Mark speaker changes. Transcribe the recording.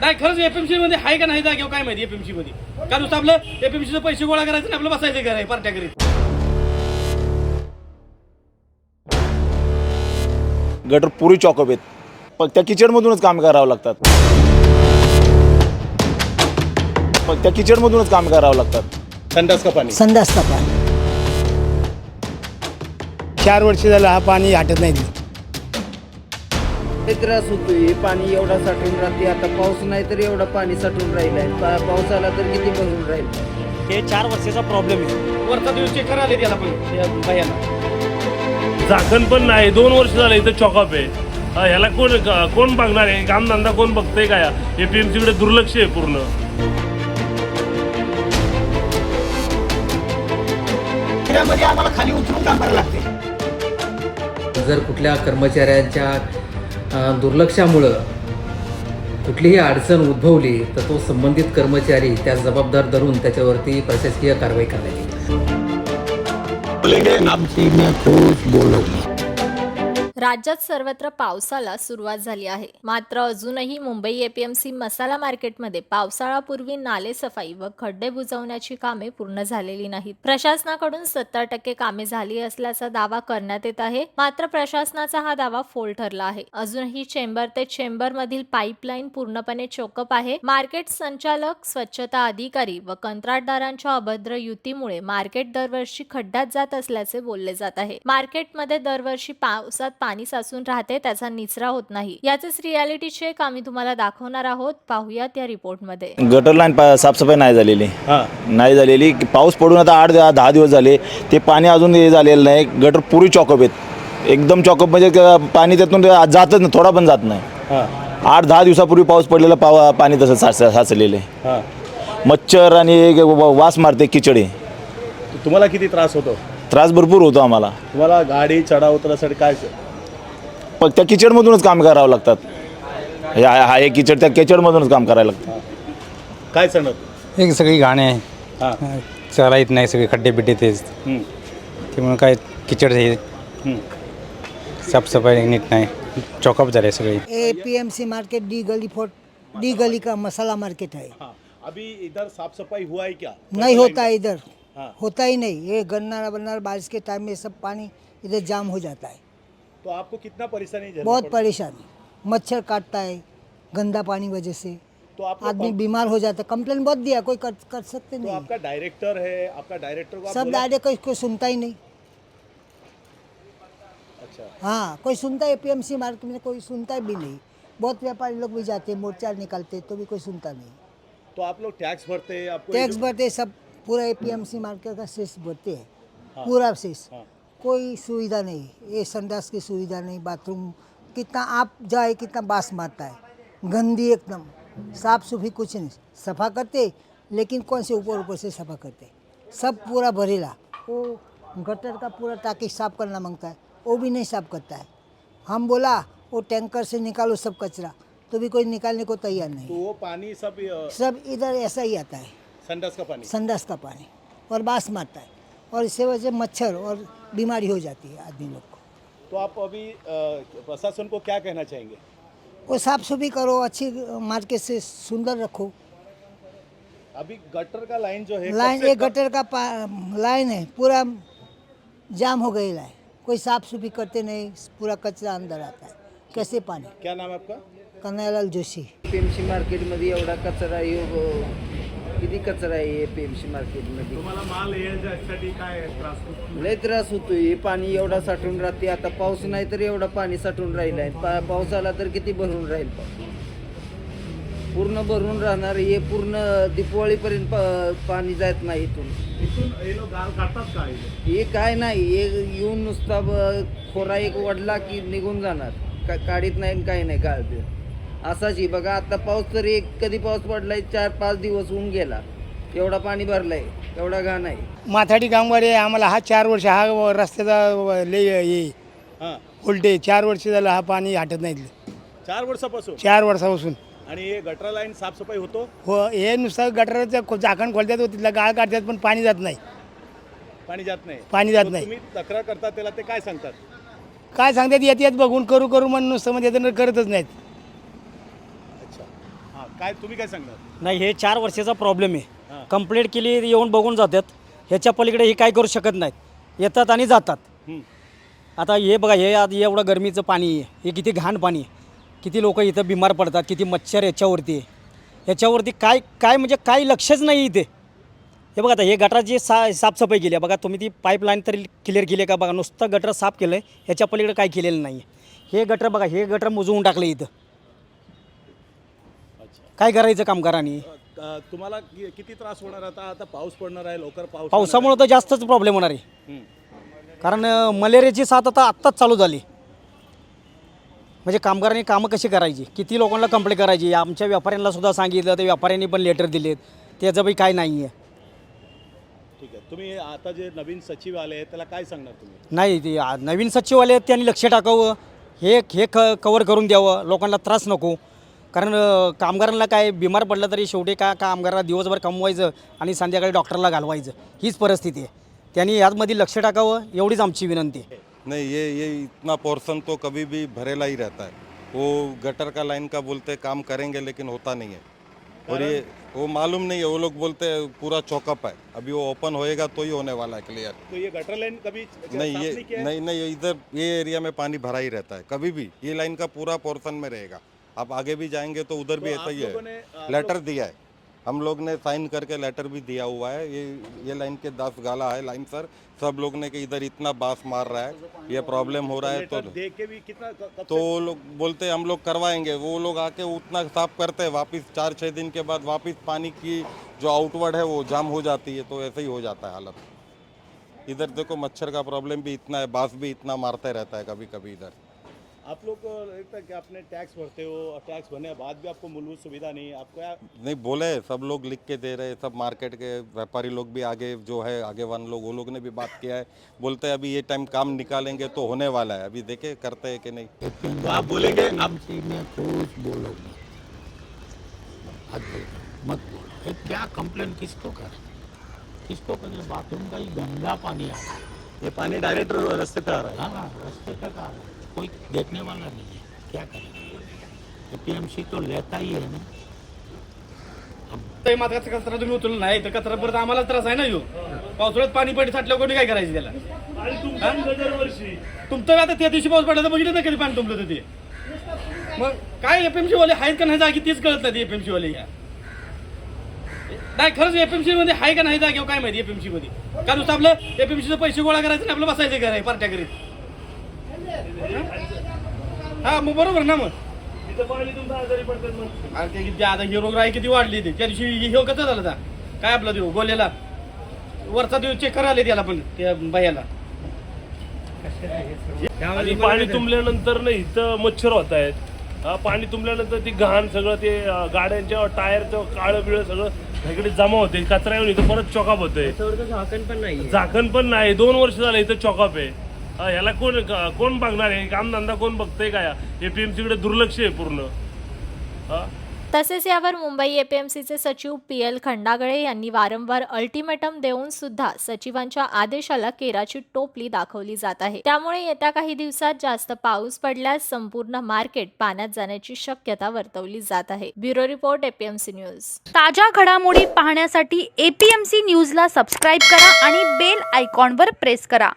Speaker 1: नाही खरंच एपीएमसी मध्ये आहे का नाही जागेवर काय माहिती एपीएमसी मध्ये? का नुसतं आपलं एपीएमसीचं पैसे गोळा करायचं आणि आपलं बसायचं घर आहे पार्ट्या करीत
Speaker 2: गटर पुरी चॉकअप आहेत. पण त्या किचडमधूनच काम करावं लागतात. पण त्या किचडमधूनच काम करावं लागतात.
Speaker 3: संडास का पाणी?
Speaker 4: संडास का पाणी?
Speaker 5: चार वर्ष झालं हा पाणी हटत नाही.
Speaker 6: लय त्रास होतोय पाणी एवढा साठून राहते आता पाऊस नाही तर एवढा पाणी साठून राहिलाय. पा- पाऊस आला तर किती भरून राहील?
Speaker 5: हे चार वर्षाचा प्रॉब्लेम आहे.
Speaker 1: वरचा दिवस चेक करायला त्याला पण.
Speaker 7: झाकण पण नाही. दोन वर्ष झालं इथं चॉकअप आहे. अं, ह्याला कोण क- कोण बघणार आहे? कामधंदा कोण बघतंय काय एपीएमसी कडे दुर्लक्ष आहे पूर्ण.
Speaker 8: जर कुठल्या कर्मचाऱ्यांच्या दुर्लक्षामुळं कुठलीही अडचण उद्भवली तर तो संबंधित कर्मचारी त्या जबाबदार धरून त्याच्यावरती प्रशासकीय कारवाई करण्यात येईल.
Speaker 9: राज्यात सर्वत्र पावसाला सुरुवात झाली आहे. मात्र अजूनही मुंबई एपीएमसी मसाला मार्केटमध्ये पावसाळापूर्वी नाले सफाई व खड्डे बुजवण्याची कामे पूर्ण झालेली नाहीत. प्रशासनाकडून सत्तर टक्के कामे झाली असल्याचा दावा करण्यात येत आहे. मात्र प्रशासनाचा हा दावा फोल ठरला आहे. अजूनही चेंबर ते चेंबर मधील पाईपलाईन पूर्णपणे चोकअप आहे. मार्केट संचालक स्वच्छता अधिकारी व कंत्राटदारांच्या अभद्र युतीमुळे मार्केट दरवर्षी खड्ड्यात जात असल्याचे बोलले जात आहे. मार्केटमध्ये दरवर्षी पावसात पाणी साचून राहते त्याचा निचरा होत नाही. याचेच रियालिटी चेक आम्ही तुम्हाला दाखवणार आहोत. पाहुयात या रिपोर्टमध्ये
Speaker 2: गटर लाईन पा साफसफाई नाही झालेली.
Speaker 3: हां.
Speaker 2: नाही झालेली. पाऊस पडून आता आठ दहा दिवस झाले. ते पाणी अजून हे झालेलं नाही. गटर पुरी चॉकअप आहेत. एकदम चॉकअप म्हणजे क- पाणी त्यातून जातच नाही. थोडा पण जात नाही.
Speaker 3: हां.
Speaker 2: आठ दहा दिवसापूर्वी पाऊस पडलेला पाव पाणी तसं साच साचलेलं आहे.
Speaker 3: हां.
Speaker 2: मच्छर आणि एक व- वास मारते किचडे
Speaker 3: तुम्हाला किती त्रास होतो?
Speaker 2: त्रास भरपूर होतो आम्हाला.
Speaker 3: तुम्हाला गाडी चढाव उतरासाठी काय
Speaker 2: पण त्या किचडमधूनच काम करावं लागतात. हे हा हा एक किचड त्या किचडमधूनच काम करायला लागतं.
Speaker 3: काय चढत
Speaker 5: एक सगळी घाणे आहे
Speaker 3: हां.
Speaker 5: चला येत नाही सगळे खड्डे बिड्डे तेच.
Speaker 3: हं,
Speaker 5: त्यामुळे काय किचड हे
Speaker 3: हं.
Speaker 5: साफसफाई नीट नाही. चॉकअप झाले सगळे.
Speaker 4: A P M C market D Gully fort D गली का मसाला मार्केट है
Speaker 3: हाँ. अभी इधर साफ सफाई हुआ है क्या?
Speaker 4: नहीं होता है इधर.
Speaker 3: हाँ.
Speaker 4: होता ही नहीं. ये गन्ना बनना बारिश के टाइम में सब पानी इधर जाम हो जाता है.
Speaker 3: तो आपको कितना परेशानी झेलना
Speaker 4: बहुत
Speaker 3: पड़ता?
Speaker 4: परेशानी। मच्छर काटता है गंदा पानी वजह से।
Speaker 3: तो आप
Speaker 4: आदमी
Speaker 3: कम-
Speaker 4: बीमार हो जाता है। कंप्लेन बहुत दिया कोई कर, कर सकते
Speaker 3: तो
Speaker 4: नहीं।
Speaker 3: आपका डायरेक्टर है आपका डायरेक्टर को आप
Speaker 4: सब
Speaker 3: बोला?
Speaker 4: डायरेक्ट कोई कोई सुनता ही नहीं।
Speaker 3: अच्छा।
Speaker 4: हाँ कोई सुनता है पीएमसी मार्केट में कोई सुनता भी नहीं। बहुत व्यापारी लोग भी जाते हैं मोर्चा निकालते तो भी कोई सुनता नहीं।
Speaker 3: तो आप लोग टैक्स भरते हैं आपको
Speaker 4: टैक्स भरते सब पूरा एपीएमसी मार्केट का शेष भरते हैं। पूरा शेष।
Speaker 3: हाँ।
Speaker 4: कोई सुविधा नहीं ये संडास की सुविधा नहीं बाथरूम कितना आप जाए कितना बास मारता है। गंदी एकदम साफ़ सुथरी कुछ नहीं सफ़ा करते लेकिन कौन से ऊपर ऊपर से सफ़ा करते? सब पूरा भरेला। वो गटर का पूरा टाकी साफ़ करना माँगता है वो भी नहीं साफ़ करता है। हम बोला वो टैंकर से निकालो सब कचरा तो भी कोई निकालने को तैयार नहीं।
Speaker 3: तो वो पानी सब
Speaker 4: सब इधर ऐसा ही आता है।
Speaker 3: संडास का पानी?
Speaker 4: संडास का पानी और बास मारता है और इससे वजह से मच्छर और बीमारी हो जाती है आदमी लोग को।
Speaker 3: तो आप अभी प्रशासन को क्या कहना चाहेंगे?
Speaker 4: वो साफ़ सुथरी करो अच्छी मार्केट से सुंदर रखो।
Speaker 3: अभी गटर का लाइन जो है
Speaker 4: लाइन
Speaker 3: से
Speaker 4: एक गटर का लाइन है पूरा जाम हो गई लाइन। कोई साफ़ सुथरी करते नहीं पूरा कचरा अंदर आता है। कैसे पानी?
Speaker 3: क्या नाम है आपका?
Speaker 4: कन्हैयालाल जोशी।
Speaker 6: एपीएमसी मार्केटमध्ये एवढा कचरा आहे किती कचरा आहे एपीएमसी मार्केटमध्ये?
Speaker 7: तुम्हाला माल यायसाठी काय त्रास होतो?
Speaker 6: लय त्रास होतोय. पाणी एवढा साठून राहते. आता पाऊस नाही तर एवढा पाणी साठून राहिलाय. पा पाऊस आला तर किती भरून राहील? पाऊस पूर्ण भरून राहणार. हे पूर्ण दिपवाळीपर्यंत पा- पाणी जात नाही इथून.
Speaker 7: इथून हे लोक गाल काढतात का इथे?
Speaker 6: हे काय नाही. हे येऊन नुसता ब- खोरा एक वडला की निघून जाणार. का काढीत नाही आणि काही नाही गाळते असाच ही बघा आता पाऊस तर एक कधी पाऊस पडलाय चार पाच दिवस होऊन गेला. एवढा पाणी भरलाय एवढा घाण आहे.
Speaker 5: माथाडी कामगार आहे आम्हाला हा चार वर्ष हा रस्त्याचा लय हे.
Speaker 3: हां.
Speaker 5: उलटे चार वर्ष झालं हा पाणी हटत नाही. इथलं.
Speaker 3: चार वर्षापासून?
Speaker 5: चार वर्षापासून.
Speaker 3: आणि हे गटर लाईन साफसफाई होतो?
Speaker 5: हो हे नुसतं गटाराचं खो- झाकण खोलतात व तिथलं गाळ काढतात पण पाणी जात नाही.
Speaker 3: पाणी जात नाही.
Speaker 5: पाणी जात नाही.
Speaker 3: तुम्ही तक्रार करता त्याला ते काय सांगतात?
Speaker 5: काय सांगतात येत येत बघून करू करू म्हणून नुसतं म्हणजे करतच नाहीत.
Speaker 3: हां काय तुम्ही काय सांगणार?
Speaker 10: नाही हे चार वर्षाचा प्रॉब्लेम. आहे. कंप्लेंट केली येऊन बघून जातात. ह्याच्या पलीकडे हे काय करू शकत नाहीत. येतात आणि जातात.
Speaker 3: हं.
Speaker 10: आता हे बघा हे आज एवढं गरमीचं पाणी आहे. हे किती घाण पाणी आहे. किती लोक इथं बिमार पडतात किती मच्छर याच्यावरती आहे. ह्याच्यावरती काय काय म्हणजे काय लक्षच नाही इथे. हे बघा आता हे गटाराची सा साफसफाई केली आहे बघा तुम्ही ती पाईपलाईन तरी क्लिअर केली आहे का? बघा नुसतं गटर साफ केलं आहे ह्याच्या पलीकडे काय केलेलं नाही आहे हे गटर बघा हे गटर मुजवून टाकलं इथं. काय करायचं कामगारांनी
Speaker 3: अ, तुम्हाला कि- किती त्रास होणार? आता आता पाऊस पडणार आहे लवकर पाऊस
Speaker 10: पावसामुळं तर जास्तच प्रॉब्लेम होणार आहे.
Speaker 3: हं.
Speaker 10: कारण अं, मलेरियाची साथ आता आत्ताच चालू झाली. म्हणजे कामगारांनी कामं कशी करायची? किती लोकांना कंप्लेंट करायची? आमच्या व्यापाऱ्यांना सुद्धा सांगितलं ते व्यापाऱ्यांनी पण लेटर दिलेत. त्याचं बी काय नाही आहे
Speaker 3: ठीक आहे. तुम्ही आता जे नवीन सचिव आले आहेत त्याला काय सांगणार तुम्ही?
Speaker 10: नाही ते आ- नवीन सचिव आले आहेत त्यांनी लक्ष टाकावं. हे हे क कवर करून द्यावं. लोकांना त्रास नको. कारण कामगारांना काय बिमार पडलं तरी शेवटी काय कामगारांना दिवसभर कमवायचं आणि संध्याकाळी डॉक्टरला घालवायचं हीच परिस्थिती आहे. त्यांनी याचमध्ये लक्ष टाकावं एवढीच आमची विनंती आहे.
Speaker 11: नहीं ये ये इतना पोर्शन तो कभी भी भरेला ही रहता है. वो गटर का लाइन का बोलते हैं काम करेंगे लेकिन होता नहीं है. और ये वो मालूम नहीं है वो लोग बोलते हैं पूरा चौकअप है. अभी वो ओपन होएगा तो ही होने वाला है क्लियर
Speaker 3: तो ये गटर लाइन कभी
Speaker 11: नहीं ये? नहीं नहीं इधर ये एरिया में पानी भरा ही रहता है. कभी भी ये लाइन का पूरा पोर्शन में रहेगा. आप आगे भी जाएँगे तो उधर भी
Speaker 3: तो
Speaker 11: ऐसा ही है। लेटर दिया है। हम लोग ने साइन करके लेटर भी दिया हुआ है। ये ये लाइन के दस गाला है लाइन सर सब लोग ने कि इधर इतना बास मार रहा है ये प्रॉब्लम हो रहा है तो
Speaker 3: देख के भी कितना
Speaker 11: तो वो लोग बोलते हम लोग करवाएँगे। वो लोग आके उतना साफ़ करते हैं। वापस चार छः दिन के बाद वापस पानी की जो आउटवर्ड है वो जाम हो जाती है तो ऐसे ही हो जाता है हालत। इधर देखो मच्छर का प्रॉब्लम भी इतना है बास भी इतना मारते रहता है कभी कभी इधर।
Speaker 3: आप लोग को लगता है कि आपने टैक्स भरते हो और टैक्स भरने के बाद भी आपको मूलभूत सुविधा नहीं है? आपको क्या
Speaker 11: नहीं बोले सब लोग लिख के दे रहे सब मार्केट के व्यापारी लोग भी आगे जो है आगे वन लोग वो लोग ने भी बात किया है। बोलते हैं अभी ये टाइम काम निकालेंगे तो होने वाला है। अभी देखे करते हैं कि नहीं।
Speaker 3: तो आप बोलेंगे आप
Speaker 12: कुछ बोलो मत। बोलो ये क्या कंप्लेन किसको कर? किसको कर? बाथरूम का ही गंदा पानी आ रहा है।
Speaker 3: ये पानी डायरेक्ट रास्ते पे आ रहा है।
Speaker 12: हाँ रास्ते तक आ रहा है। कोई देखने वाला नहीं है। क्या करेंगे पीएमसी तो लेता ही है ना।
Speaker 1: ते मात्र कचरा तुम्ही उचलला नाही तर कचरा परत आम्हाला त्रास आहे ना येऊ पावसाळ्यात पाणी पडली साठल्यावर कोणी काय करायचं त्याला? तुमचं आता त्या दिवशी पाऊस पडला तर बघितलं ना कधी पाणी तुंबलं होतं ते. मग काय एफएमसी वाले आहेत का नाही जागी? तीच कळत नाही एफएमसी वाले या. नाही खरंच एफएमसी मध्ये आहे का नाही जागेवर काय माहिती एफएमसी मध्ये? का नुसतं आपलं एफएमसीचे पैसे गोळा करायचे आणि आपलं बसायचं घर आहे पार्ट्या करीत हा मग बरोबर ना मग.
Speaker 7: इथं पाणी तुमचं आजारी पडतात मग.
Speaker 1: अरे ते किती आता ही रोगराई किती वाढली ते. त्या दिवशी हे कसं झालं आता काय आपला देऊ गोल्याला? वरचा देऊ चेक करायला त्याला पण त्या बायाला
Speaker 7: आणि पाणी तुंबल्यानंतर ना इथं मच्छर होत आहेत. हा, पाणी तुंबल्यानंतर ती घाण सगळं ते अं, गाड्यांच्या टायरचं काळं बिळं सगळं इकडे जमा होते कचरा येऊन इथं परत चॉकअप होतंय.
Speaker 6: झाकण पण नाही
Speaker 7: झाकण पण नाही. दोन वर्ष झालं इथं चॉकअप आहे. याला कोण कोण बघणार? आहे कामधंदा कोण बघतंय काय? एपीएमसी कडे दुर्लक्ष आहे पूर्ण. हा?
Speaker 9: तसेच यावर मुंबई एपीएमसीचे सचिव पी एल खंडागळे यांनी वारंवार अल्टिमेटम देऊन सुद्धा सचिवांच्या आदेशाला केराची टोपली दाखवली जात आहे. त्यामुळे येत्या काही दिवसात जास्त पाऊस पडल्यास संपूर्ण मार्केट पाण्यात जाण्याची शक्यता वर्तवली जात आहे. Bureau report APMC news.
Speaker 13: ताज्या घडामोडी पाहण्यासाठी एपीएमसी न्यूजला सबस्क्राईब करा आणि बेल आयकॉनवर प्रेस करा.